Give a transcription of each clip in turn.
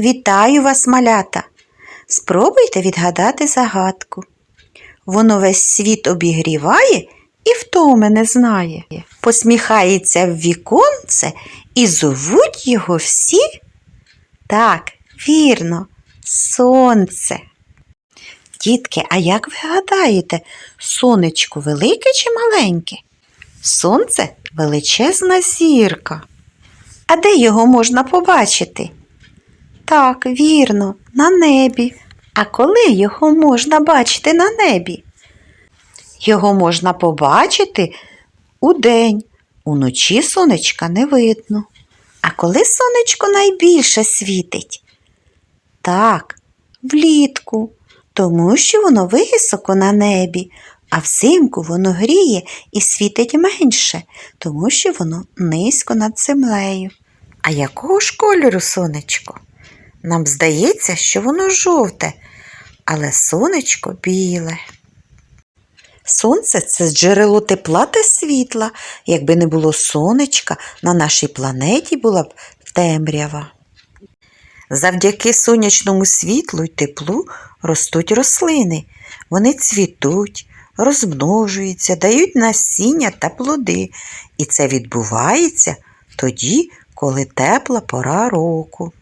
Вітаю вас, малята! Спробуйте відгадати загадку. Воно весь світ обігріває і втоми не знає. Посміхається в віконце і зовуть його всі. Так, вірно, сонце. Дітки, а як ви гадаєте, сонечко велике чи маленьке? Сонце величезна зірка. А де його можна побачити? Так, вірно, на небі. А коли його можна бачити на небі? Його можна побачити удень. Уночі сонечка не видно. А коли сонечко найбільше світить? Так, влітку, тому що воно високо на небі, а взимку воно гріє і світить менше, тому що воно низько над землею. А якого ж кольору сонечко? Нам здається, що воно жовте, але сонечко біле. Сонце це джерело тепла та світла. Якби не було сонечка, на нашій планеті була б темрява. Завдяки сонячному світлу й теплу ростуть рослини. Вони цвітуть, розмножуються, дають насіння та плоди. І це відбувається тоді, коли тепла пора року.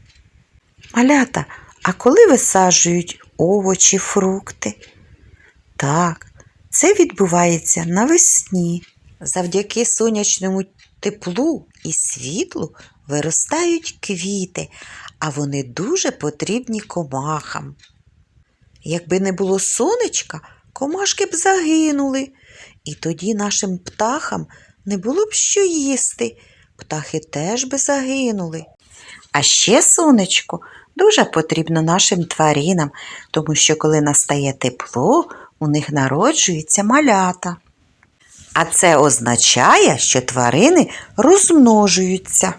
Малята, а коли висаджують овочі, фрукти? Так, це відбувається навесні. Завдяки сонячному теплу і світлу виростають квіти, а вони дуже потрібні комахам. Якби не було сонечка, комашки б загинули, і тоді нашим птахам не було б що їсти, птахи теж би загинули. А ще сонечко дуже потрібно нашим тваринам, тому що коли настає тепло, у них народжуються малята. А це означає, що тварини розмножуються.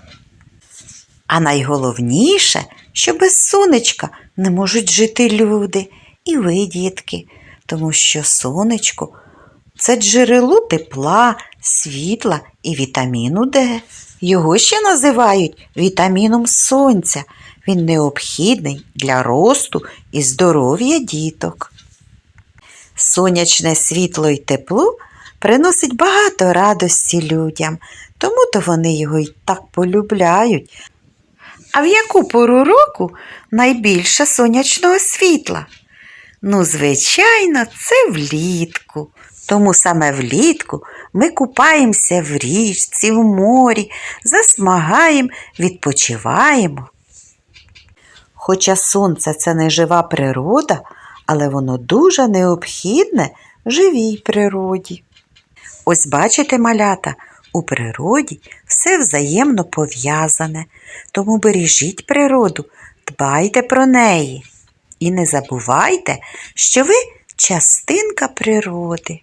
А найголовніше, що без сонечка не можуть жити люди і ви, дітки, тому що сонечко це джерело тепла, світла і вітаміну Д. Його ще називають вітаміном сонця. Він необхідний для росту і здоров'я діток. Сонячне світло й тепло приносить багато радості людям, тому то вони його й так полюбляють. А в яку пору року найбільше сонячного світла? Ну, звичайно, це влітку. Тому саме влітку ми купаємося в річці, в морі, засмагаємо, відпочиваємо. Хоча сонце це не жива природа, але воно дуже необхідне живій природі. Ось бачите, малята, у природі все взаємно пов'язане, тому бережіть природу, дбайте про неї. І не забувайте, що ви частинка природи.